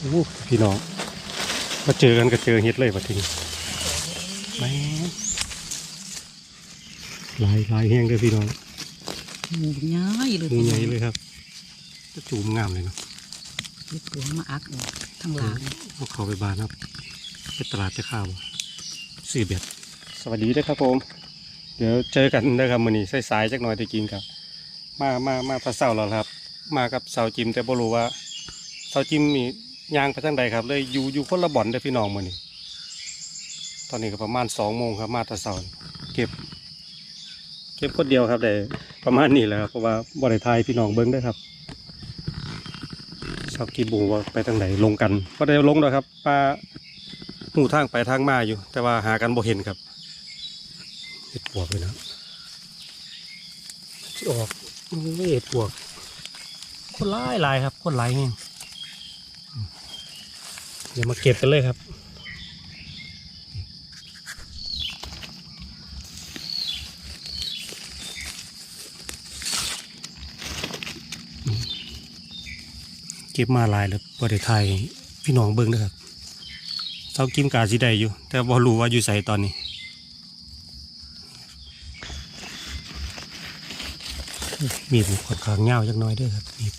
โอ้พี่น้อง มาเจอกันก็เจอเฮ็ดเลยบัดทีนี้แม่ลายลายแห้งเลยพี่น้องหมูย้ายเลยงูใหญ่เลยครับ จะจูมงามเลยเนาะยึดตัวมาอักออกทั้งหลังเอาเข้าไปบ้านครับ ไปตลาดจะข้าวสี่เบียดสวัสดีนะครับผม เดี๋ยวเจอกันนะครับมื้อนี้สายๆจักหน่อยได้กินครับ มามามาพระเสาแล้วครับ มากับเสาจิมแต่บ่รู้ว่าเสาจิมมี ยางไปทางใดครับ เลยอยู่อยู่คนละบ่อนเด้อพี่น้องมือนี้ตอนนี้ก็ประมาณสองโมงครับมาตะเสาเก็บ เก็บคนเดียวครับได้ประมาณนี้แหละครับเพราะว่าบ่ได้ทยพี่น้องเบิ้งได้ครับเสากีบูว่าไปทางไหนลงกันก็ได้ลงแล้วครับปลาหูทางไปทางมาอยู่ แต่ว่าหากันบ่เห็นครับเห็ดปวกเลยนะที่ออกไม่เห็ดปวก คนร้ายลายครับ คนร้ายเอง เดี๋ยวมาเก็บกันเลยครับเก็บมาหลายแล้วบริไทยพี่น้องเบิ้งนะครับเสากิมกาสิได้อยู่ แต่บ่รู้ว่าอยู่ใส่ตอนนี้ มีดค่อนข้างเงาจักน้อยด้วยครับมีด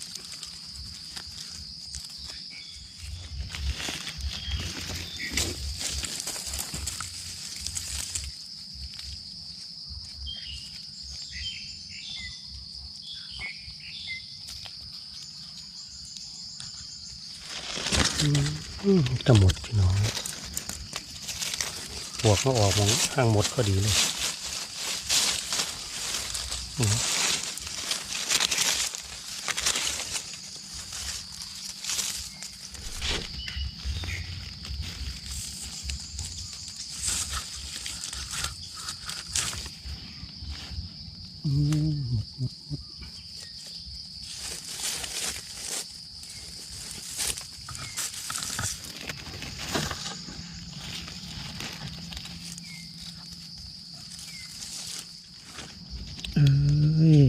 อืมจะหมดพี่น้อง บวกมาออกมองข้างหมดก็ดีเลยอืม อืมหมดหมดหมดเอ้ย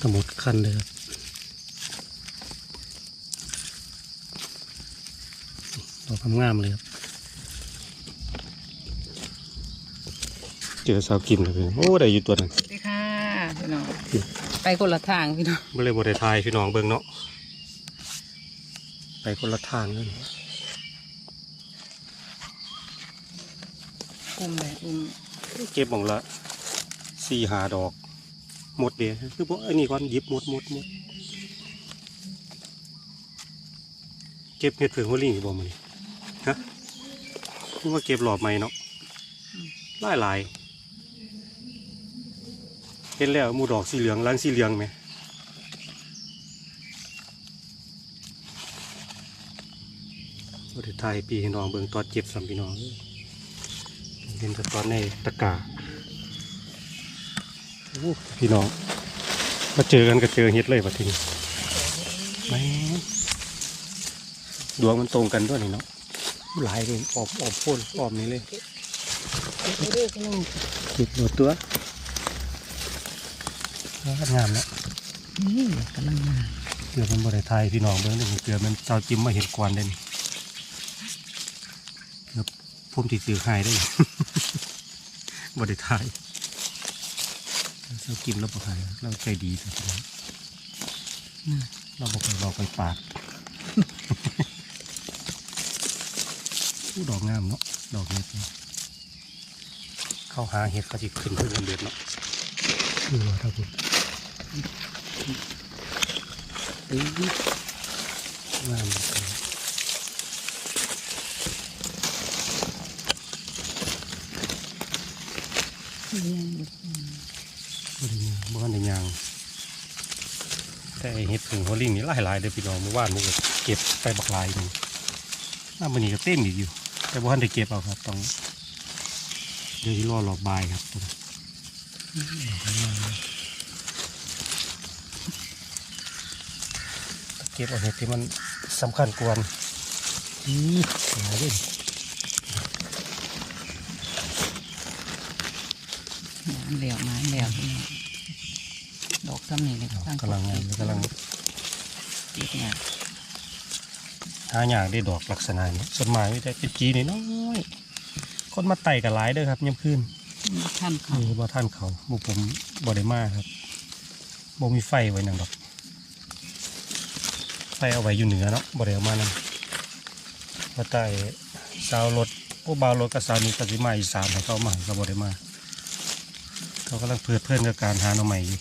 กระหมดคันเลยครับดอกงามๆเลยครับ เจอสาวกิมเลยพี่โอ้ได้อยู่ตัวนั้นสวัสดีค่ะพี่น้องไปคนละทางพี่น้องไม่เลยบได้ทายพี่น้องเบิ่งเนาะไปคนละทางเลยอุ้มเลยอุ้มเก็บหมองละสี่หาดอกหมดเดียวคือพวกไอ้นี่ก่อนหยิบหมดหมดหมดเก็บเห็ดเผือกหัวลิงบ่มันฮะนี่ว่าเก็บหลอบใหม่เนาะหลายหลาย เห็นแล้วหมูดอกสีเหลืองล้างสีเหลืองไหมบไดไทยปีให้น้องเบิ่งตอนเจ็บสัมพี่น้องเห็นแต่ตอนในตะกร้าโอ้พี่น้องมาเจอกันก็เจอเฮ็ดเลยบัดทีนี้แม่งดวงมันตรงกันด้วยนี่เนาะหลายเลยออบออบโพ่นออบนี้เลยเรื่อยๆพี่น้องเก็บหมดตัว งามแล้วนี่กำลังมาเกือบมันบริไทยพี่น้องเบิ้งหนึ่งเกือบมันเจ้าจิ้มมาเห็นกวนได้นี่เกือบพุ่มติดสือหายได้บริไทยเจ้าจิ้มแล้วบอกใครเราใจดีแต่พี่น้องน่ะเราบอกไปเราไปปาดอู้ดอกงามเนาะดอกเห็ดเนี่ยเข้าหาเห็ดเขาจะขึ้นเพื่อนเดือดเนาะดูว่าถ้าคุณ งามงเลี้ยงบ่ได้ยางบ่ได้ยางแต่เห็ดผึ่งหัวลิงนี่หลายๆเด้อพี่น้องเมื่อวานมันก็เก็บไปบักลายหนึงน้ามันนี้ก็เต็มอีกอยู่ แต่บ่ทันได้เก็บเอาครับต้องเดี๋ยวที่รอรอบบายครับตัวนี้ เก็บเอาเห็ดที่มันสำคัญกวนอือหลายเลยน้ำเหลวน้ำเหลวพี่น้องดอกซ้ำนี่เลยกำลังงามกำลังติดเนี่ยหาอย่างได้ดอกลักษณะนี้ส่วนมากมีแต่เป็นจีน้อยๆคนมาไต่กันหลายเด้อครับย่ำขึ้นท่านเขานี่บ่ท่านเขาหมู่ผมบ่ได้มาครับบ่มีไฟไว้นั่นดอก ไปเอาไว้อยู่เหนือเนาะบ่ได้เอามานั่นมาใต้สาวรถผู้บ่าวรถกับสาวนี้ก็สิมาอีสานให้เขามาก็บ่ได้มา เขากำลังเพลิดเพลินกับการหาหน่อใหม่อยู่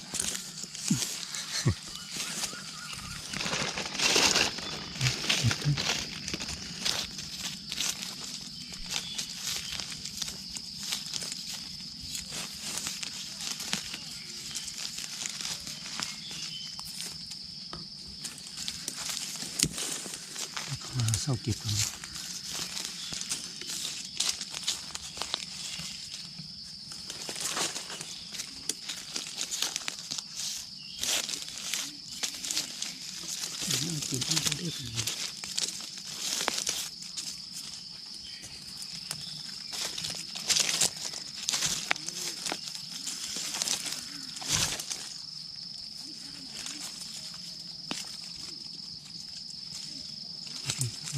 เ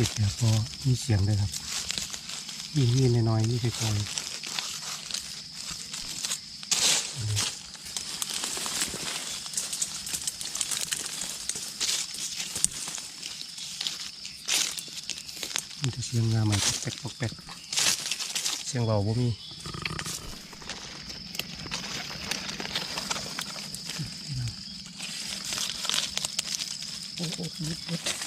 ก็บแล้วก็ มีเสียงด้วยครับ มีมีน้อยๆมีค่อยๆมีแต่เสียงงาใหม่ปอกแป๊กปอกแป๊กเสียงเบาบ่มี โอ้โหนิดเดียว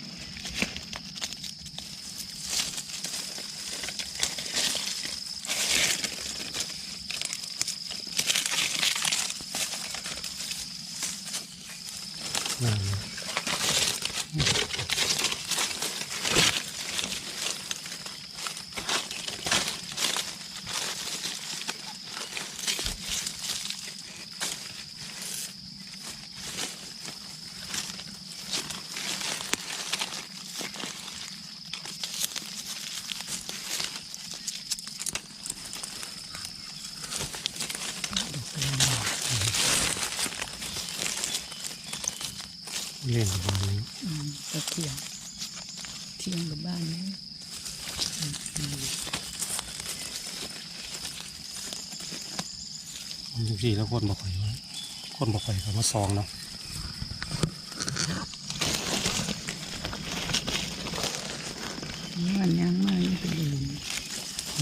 งามเลยเล่นประมาณนี้ อืมก็เที่ยงเที่ยงกับบ้านนี้ มันจังสี่แล้วคนบอกข่อยว่าคนบอกข่อยเขามาซองเนาะมันยังมากนี่เป็นลืม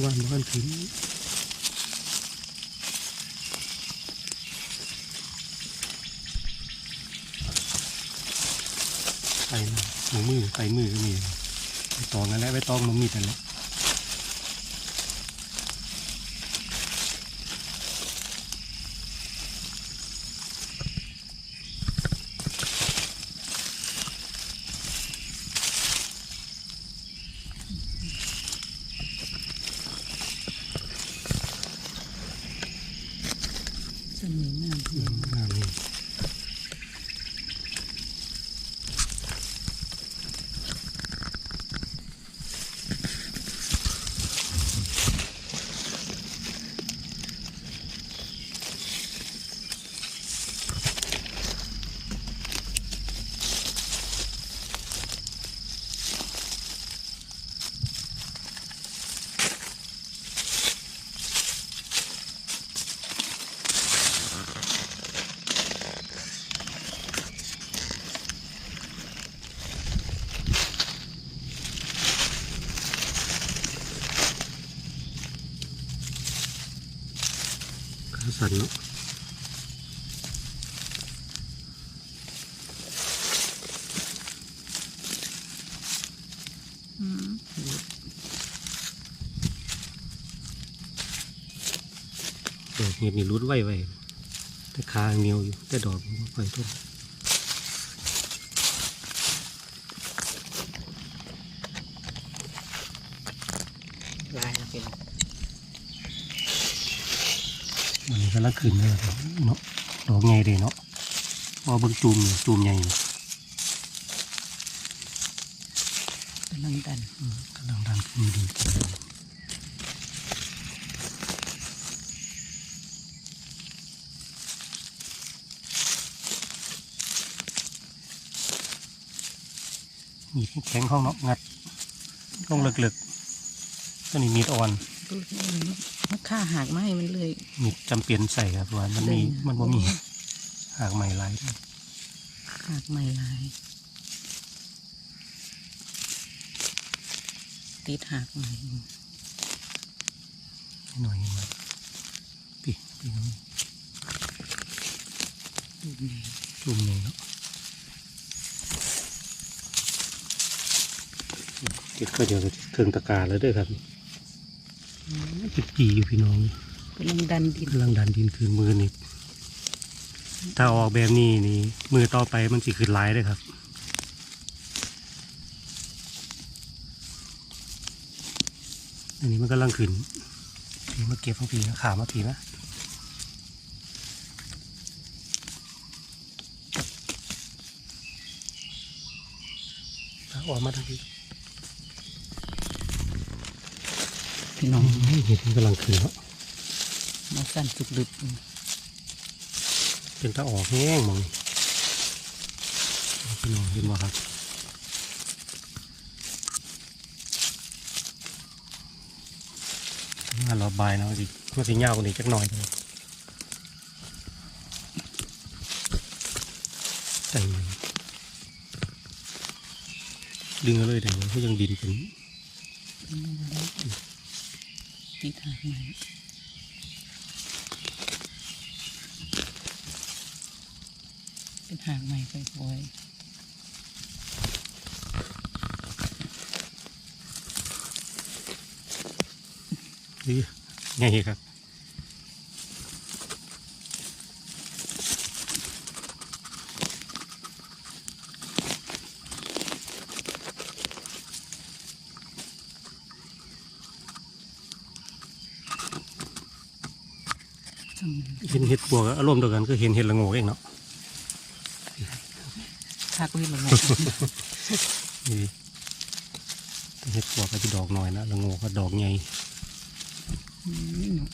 วันวันถึงไปนะหนูมือไปมือก็มีไปตองนั่นแหละไปตองมันมีแต่นแหละ สันเนาะอืมดอกเห็ดนี่รุดไว้ไว้แต่คาเหนียวอยู่แต่ดอกมันบ่ค่อยต้น ลายเป็น มันนี้กำลังขึ้นเลยครับเนาะดอกใหญ่เลยเนาะพอเบิ่งจูมนี่จูมใหญ่นี่กำลังดันอืมกำลังดันขึ้นดีมีดแข็งห้องเนาะงัดลงลึกๆตัวนี้มีดอ่อน ดูนี่มันฆ่าหากไม้มันเลยมีดจำเป็นใส่ครับเพราะว่ามันมีเด่นมันบ่มีหากใหม่หลายหากไม่ลายติดหากใหม่หน่อยมาปีปีน้องดูนี่จุ่มหนึ่งเนาะเก็บก็เดี๋ยวเครื่องตะการแล้วเด้วยครับ อืมจิบจีอยู่พี่น้องกำลังดันดินกำลังดันดินคืนมือนี่ถ้าออกแบบนี้นี่ มือต่อไปมันสิขึ้นหลายเลยครับอันนี้มันกำลังขึ้นพี่มาเก็บของพี่นะขามาพี่นะเอาออกมาทางพี่ พี่น้องเห็ดมันกำลังขึ้นแล้วมาสั่นสุกดึกเป็นตาออกแห้งมองนี่พี่น้องเห็นว่าครับงานเราบายเนาะสิมันสิเงาวกว่านี้จักหน่อยเลยใส่เลยดึงเอาเลยเดี๋ยวเขายังดินเป็น ติดหากใหม่เป็นหางใหม่ไปบ่อยนี่ไงครับ จัง เห็นเห็ดบวกอารมณ์เดียวกันคือเห็นเห็ดละโงกเองเนาะหากวิลงนี่เห็ดบวกก็จะดอกหน่อยนะละโงกก็ดอกใหญ่อืมเนาะ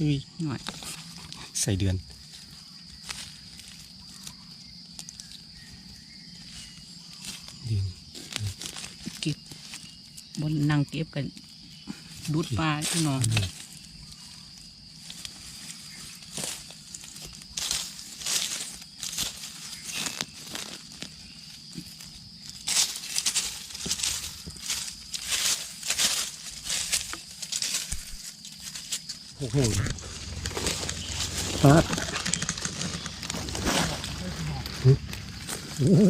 อุ้ยหน่อยใส่เดือนดิน เก็บบนนั่งเก็บกันดูดปลาพี่น้องพวกแห้งปลาโอ้โห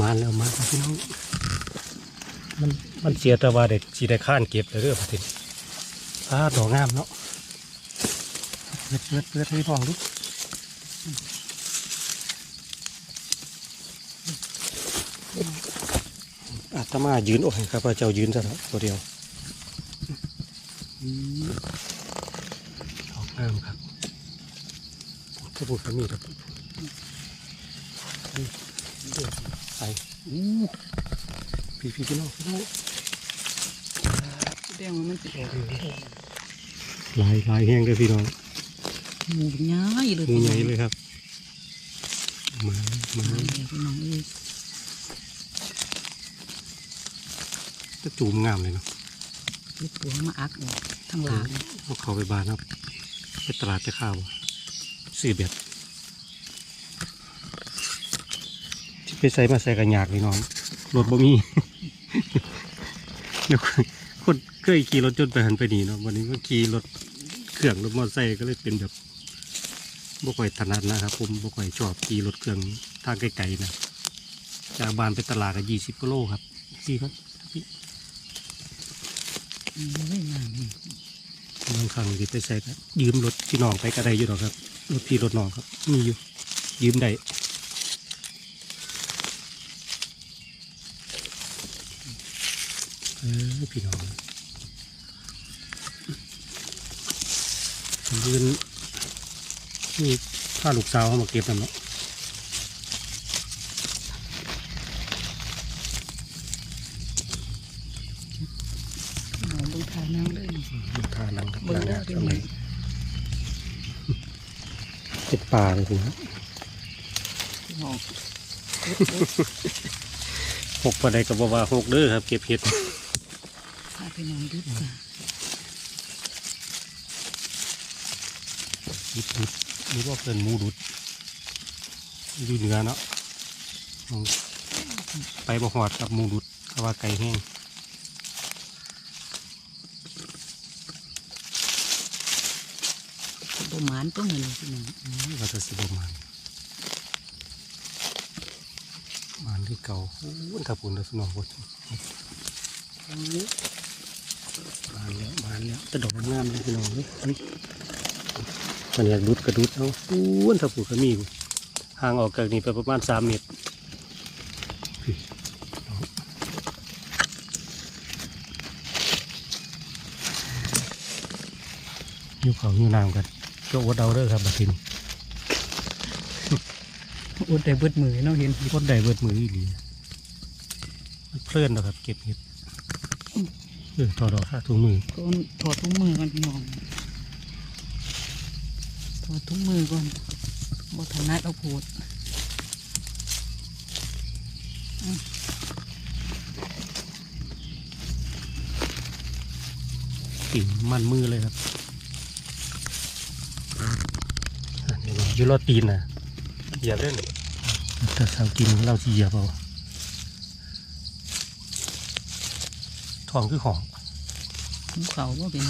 มาแล้วมาแล้วพี่น้อง มันมันเสียแต่ว่าเด็กสีได้ข้านเก็บเลยเด้อพอดีปลาดอกงามเนาะเปิดเปิดเปิดให้ลองดูอาตมายืนโอ้ยครับพระเจ้ายืนซะแล้วตัวเดียวดอกงามครับถ้าพูดก็มีครับไป อู้ พี่พี่พี่น้องพี่น้องแสดงว่ามันจะออกลายลายแห้งเลยพี่น้องหมูง่ายเลยงูพี่ใหน้ญ่องเลยครับมามามาเลยพี่น้องเอ้ยจะจูมงามเลยเนาะเก็บตัวมาอักออกทางหลังเอาเขาไปบานครับไปตลาดจะข้าวซื้อเบ็ดไปใส่มาใส่กันยากพี่น้องรถบ่มี เดี๋ยวคนเคยขี่รถจนไปหันไปนี่เนาะวันนี้ก็ขี่รถเครื่องรถมอเตอร์ไซค์ก็เลยเป็นแบบบ่ค่อยถนัดนะครับ ผมบ่ค่อยชอบขี่รถเครื่องทางไกลๆนะจากบ้านไปตลาดก็ยี่สิบกิโลครับสี่ครับอืมไม่งามนี่บางครั้งที่ไปใส่ก็ยืมรถพี่น้องไปก็ได้อยู่หรอกครับรถพี่รถน้องครับมีอยู่ยืมได้เออ พี่น้องผมยืนนี่พาลูกสาวเขามาเก็บนำเนาะน้องเบิ่งทานั่งเลยลูกทานังครับเบิ่งนังแล้งาวเป็นทำไมไงเป็นป่าเลยคุณครับน้องหกปานใดกับว่าหกเด้อครับ เก็บเห็ด พาพี่น้องดุดจ้ะดุดดุดหรือว่าเพิ่นหมูดุดอยู่เหนือเนาะมองไปบ่หอดกับหมูดุดเขาว่าไก่แห้งบ่หมานต้องเงินพี่น้องก็จะสิบมันมันที่เก่าโอ้ยถ้าปุ่นแล้วสนองหม ดมันแล้วมันแล้วแต่ดอกงามเลยพี่น้องเลยนี่มันอยากดุดกระดุดเอาโอ้ยถ้าปุ่นก็มีอยู่ห่างออกจากนี่ไปประมาณสามเมตรพี่น้องอยู่เขาอยู่น้ำกันก็อดเอาเด้อครับบัดทีนี้อดได้เบิดมือเนาะเห็นมีคนใดเบิดมืออีหลีมันเพลินนะครับ เก็บเห็ดเออถอดออกค่าถุงมือก่อนถอดถุงมือก่อนพี่น้องถอดถุงมือก่อนบ่ถนัดเอาโพดติ่งมันมือเลยครับอันนี้ว่าอยู่รอดตีนนะเหยียบได้เลยถ้าสาวกินเราสิเหยียบเอา ทองคือของภูเขาบ่เป็น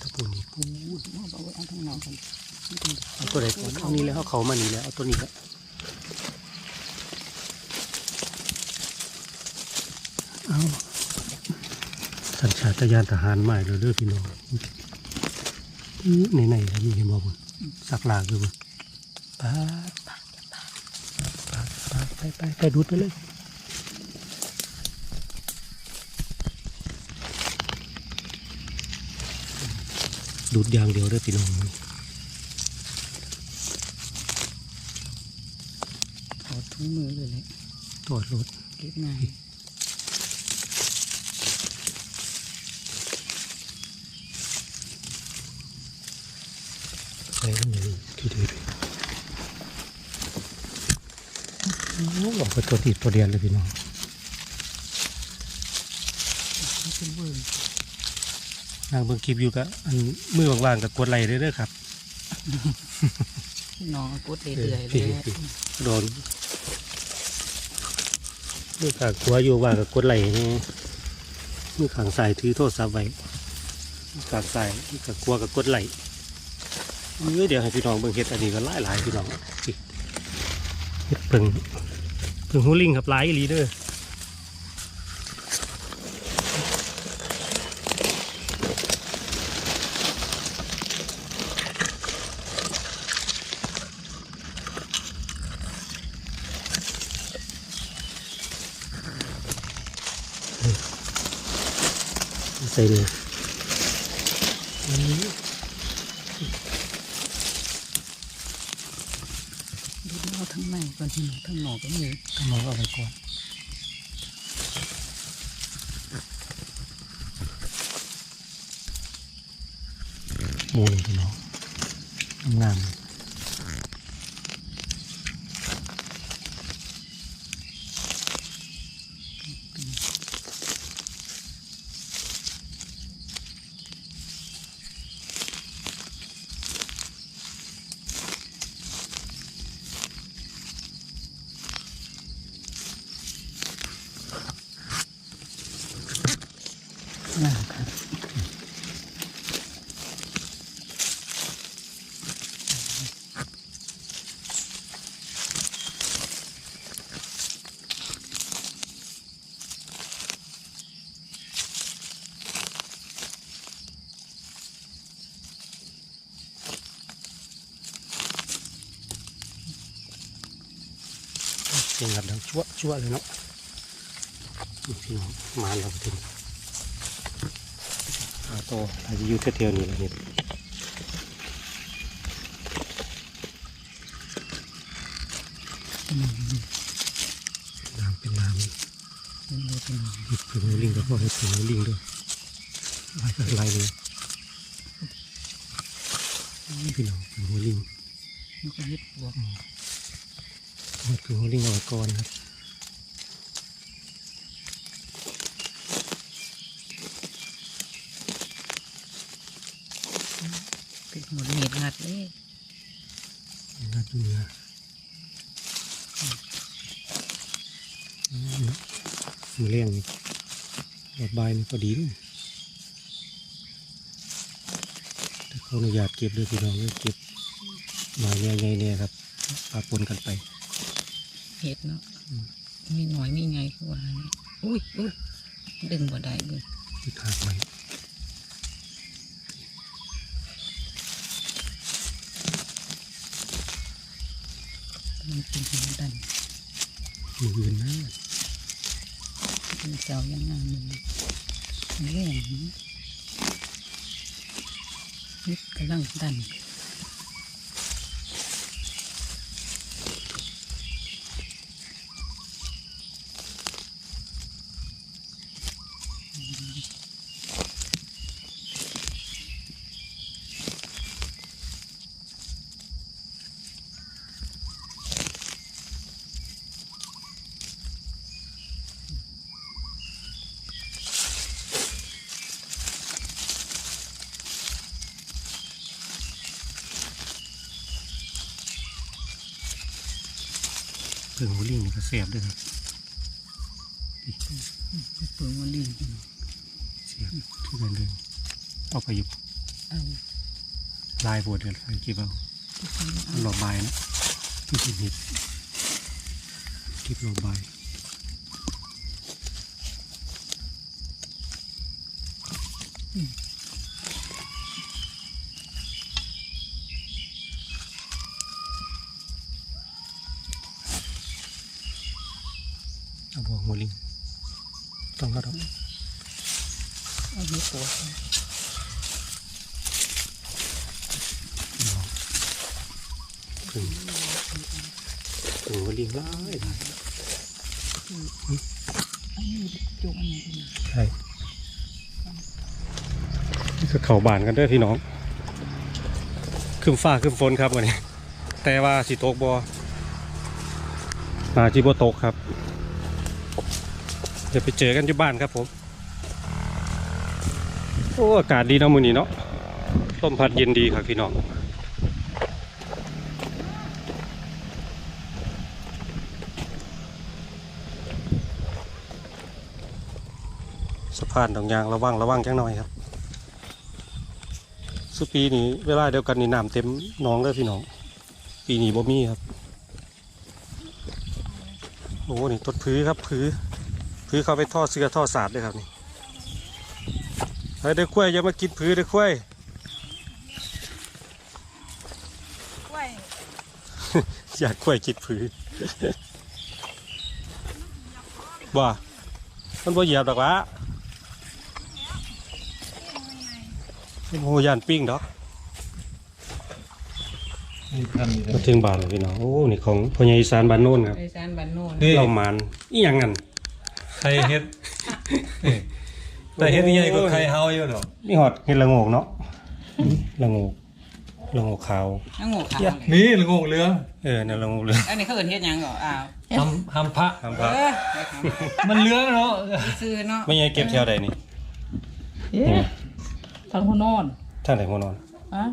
ตะปูนี่ปูดว่าบ่เอาทั้งนอกกันเอาตัวใดก่อนเอานี้แล้วเอาเขามานี่แล้วเอาตัวนี้แล้วเอาสัญชาตญาณทหารใหม่เราเด้อพี่น้องในในๆครับมีเห็นบ่บุญสักลากอยู่บุญปาดปาดปาดปาดปาด ไปไปไปดูดไปเลยดูดอย่างเดียวเด้อพี่น้องถอดถุงมือเลยแหละตรวจรถเก็บง่าย ใส่กันอย่างนี้ที่ดีเลย โอ้ออกไปตัวติดตัวเดียนเลยพี่น้องมันเป็นเบิ่งนางเบิ่งคลิปอยู่กะอันมือว่างๆกับกดไลค์เด้อครับพี่น้องเอากดเรื่อยๆพี่เลยพี่โดนมือขางขวาอยู่ว่างกับกดไลค์นี่มือขางซ้ายถือโทรศัพท์ไว้มือขางซ้ายมือขางขวากับกดไลค์เอ้ยเดี๋ยวให้พี่น้องเบิ่งเฮ็ดอันนี้ก็หลายหลายๆพี่น้องพี่เฮ็ ดเพิ่งเพิ่งหูลิงครับหลายลีเด้อใส่เลย ดูเอาทั้งใน ก่อนที่ข้างนอกก็มีข้างนอกเอาไปก่อน tiền là đang chua chua lên nó thì nó mà là tiền โตอาจจะอยู่เที่ยวๆนี้แหละนี่น้ำเป็นน้ำเป็นเลยเป็นหยิบถึงลิงก็พอให้ถึงลิงด้วยไล่ก็ไล่เลยพี่น้องถึงลิงมันก็ยึดบวกมาถึงลิงเอาไว้ก่อนครับ เป็น หมดเหตุงัดเลยงัดเนื้อมือเลี้ยงนี่ดใบนี่ก็ดีนะแต่เขาอนุญาตเก็บด้วยพี่น้องเก็บมาใหญ่ๆเนี่ยครับปาปนกันไป เห็ดเนาะมีหน่อยมีไงคือว่าเนี่ยอุ้ยอุ้ยดึงบ่ได้เลยที่ถากไว้มัน เป็นหัวดันมืออื่นนะเป็นเจ้ายังงามมันเรื่องนี้ยึดกำลังดัน เสียบด้วยครับเปิดวันลิ้นเสียบทุกกันเลยเอาไปอยู่เอาลายบวชกันใส่เก็บเอาทุกคนเอามันหลอกใบนะที่สิบเห็ดเก็บหลอกใบ เขาบานกันเด้วยพี่น้องขึ้นฟ้าขึ้นฝนครับวันนี้ แต่ว่าสิตกบอมาจีบตกครับเดี๋ยวไปเจอกันที่บ้านครับผมโอ้อากาศดีเนาะมือนี้เนาะลมพัดเย็นดีครับพี่น้องสะพานตรงยางระวังระวังจังหน่อยครับ สุปีนี้เวลาเดียวกันนี่น้ำเต็มน้องเลยพี่น้อง ปีนี้บ่มีครับโอ้นี่ต้นพื้ครับพื้พื้เขาไปท่อเสื้อท่อสาดเลยครับนี่เฮ้ยเด็กกล้วยอย่ามากินพื้เด็กกล้วยกล้วยอยากกล้วยกินพื้บ่มันบ่เหยียบดอกวะ โอ้ยานปิ้งดอกนี่ทำอยู่มาถึงบ้านแล้วพี่น้อง โอ้ นี่ของพ่อใหญ่อีสานบ้านโน้นครับไอซานบันโนนนี่เรามันอีหยังงั้นใครเฮ็ดแต่เฮ็ดใหญ่กว่าใครเฮาอยู่ดอกนี่หอดเห็ดละโงกเนาะละโงกละโงกขาวน้ำงูขาวนี่ละงงเรือเออนั่นละโงกเหลยอันนี้เขาเอิ้นเฮ็ดหยังเหรออ้าวทำทำพระ ทำเอพระอไปทำมันเรือเนาะซื้อเนาะไม่ใช่เก็บแถวใดนี่เอ๊ะ ทางหัวนอนทางไหนหัวนอนอะ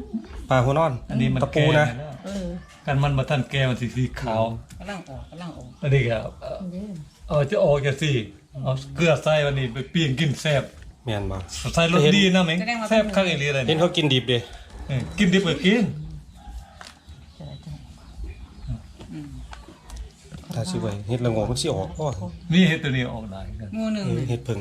ปลาหัวนอนอันนี้มันตะปูนะแก่เออกันมันมาทันแก่มันสีสีขาวกำลังออกกำลังออกอันนี้ก็เอ่อเออจะออกจากสิเอาเกลือใส่วันนี้ไปปิ้งกินแซ่บแม่นบ่ใส่รสดีนะแม่งแซ่บคักอีหลีเลยเห็นเขากินดิบเด้เออกินดิบก็กินอืมถ้าสิไว้เห็ดละโงกมันสิออกบ่นี่เฮ็ดตัวนี้ออกได้กันงูหนึ่งเออเห็ดเพิ่ง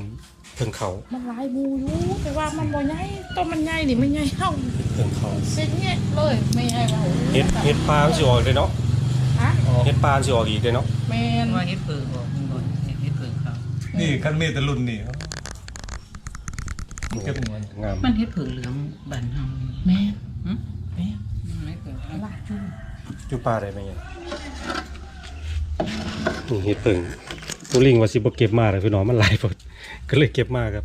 เพิ่งเขามันหลายหมูอยู่แต่ว่ามันบ่ใหญ่ต้นมันใหญ่นี่มันใหญ่เท่าเพิ่งเขาเส้นเนี้ยเลยไม่ใหญ่ว่าเห็ดเห็ดปลามันสิออกเลยเนาะฮะอ๋ออกเฮ็ดปานสิออกอีกเด้เนาะแม่นว่าเฮ็ดเพิงบอกมึงบ่นเฮ็ดเพิงเขานี่คันมีแต่รุ่นนี่เก็บเงินงามมันเฮ็ดเพิงเหลืองบ้านเฮาแม่นหึแม่นไม่เพิงเขาลาจูอยู่ป่าได้ไหมเนี่ยนี่เฮ็ดเพิ่ง ตัวลิงว่าสิบ่เก็บมาเลยพี่น้องมันหลายพดก็เลยเก็บมาครับ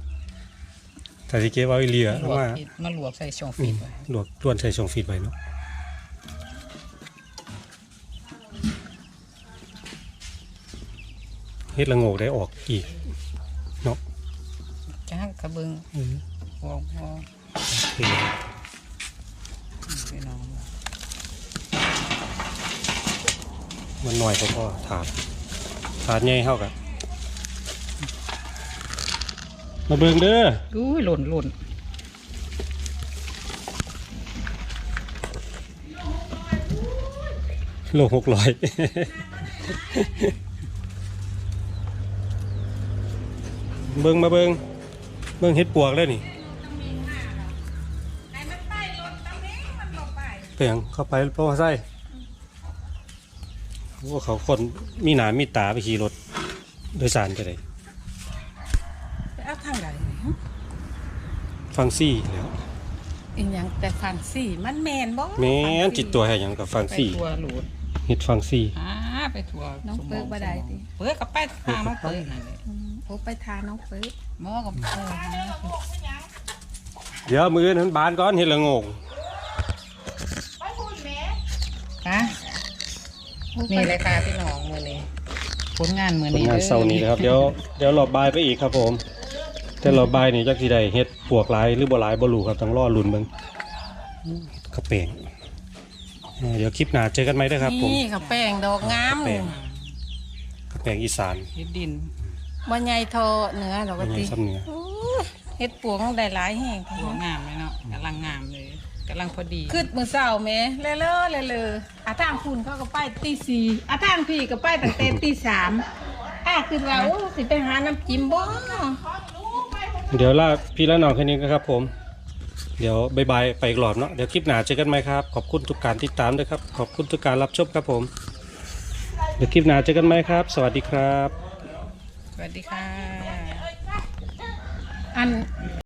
ถ้าสิเก็บเอาอีเหลียลเอาวกมาเฮ็ดมาลวกใส่ช่องอืฟีมดไว้ลวกล้วนใส่ช่องฟีดไว้เนาะเฮ็ดละโงกได้ออกอีกเนาะจ้างกระเบิงอืมพอพอโอเคพี่น้องมันหน่อยเขาก็ถาด ถาดใหญ่เท่ากันมาเบิ่งเด้ออุ้ยหล่นหล่นโลหกร้อยเบิ่งมาเบิ่งเบิ่งเฮ็ดปวกแล้วนี่เปียงเข้าไปเพราะว่าไส้ ว่าเขาคนมีหนามีตาไปขี่รถโดยสารไปเลยไปเอาทางใดฟังซี่แล้วอีหยังแต่ฟังสี่มันแม่นบ่แม่นจิตตัวให้หยังกับฟังไปซี่ทัวหลุดเฮ็ดฟังซี่อ่าไปทัวน้องเปิ้ลบ่ได้ติเปิ้ลกับไปทางน้องเปิ้ลนั่นแหละอืมโอ้ไปทาน้องเปิ้ลหมอกับเออเดี๋ยวมือนั้นบานก่อนเฮ็ดละโงงฮะ นี่เลยค่ะพี่น้องมื้อนี้ผลงานมื้อผลนี้งานเสาร์นี้นะครับ เดี๋ยวเดี๋ยวรอบบ่ายไปอีกครับผม แต่รอบบ่ายนี่จักสิได้เฮ็ดปวกหลายหรือบ่หลายบ่รู้ครับต้องรอลุ้นเบิ่งกระเปงเอ่อเดี๋ยวคลิปหน้าเจอกันไหมเด้อครับ ผมนี่กับแป้งดอกงามแป้งกระเปงอีสานเฮ็ดดินบ่ใหญ่เทอเนื้อดอกเป็นไงติซ้ำเหนือโอ้ยเฮ็ดปวงได้หลายแห่งหัวงามเลยเนาะกำลังงามเลย กำลังพอดีคืดมื้อเช้าแม่เลอะเลอะเลอะเลอะอาทางคุณเขาก็ไปตีสี่อาทางพี่ก็ไปตั้งแต่ตีสามอ้าคือว่าโอ้สิไปหาน้ำจิ้มบ่เดี๋ยวลาพี่และน้องแค่นี้นะครับผม เดี๋ยวบายบายไปอีกรอบเนาะเดี๋ยวคลิปหน้าเจอกันไหมครับ ขอบคุณทุกการติดตามด้วยครับ ขอบคุณทุกการรับชมครับผม เดี๋ยวคลิปหน้าเจอกันไหมครับ สวัสดีครับ สวัสดีค่ะ อัน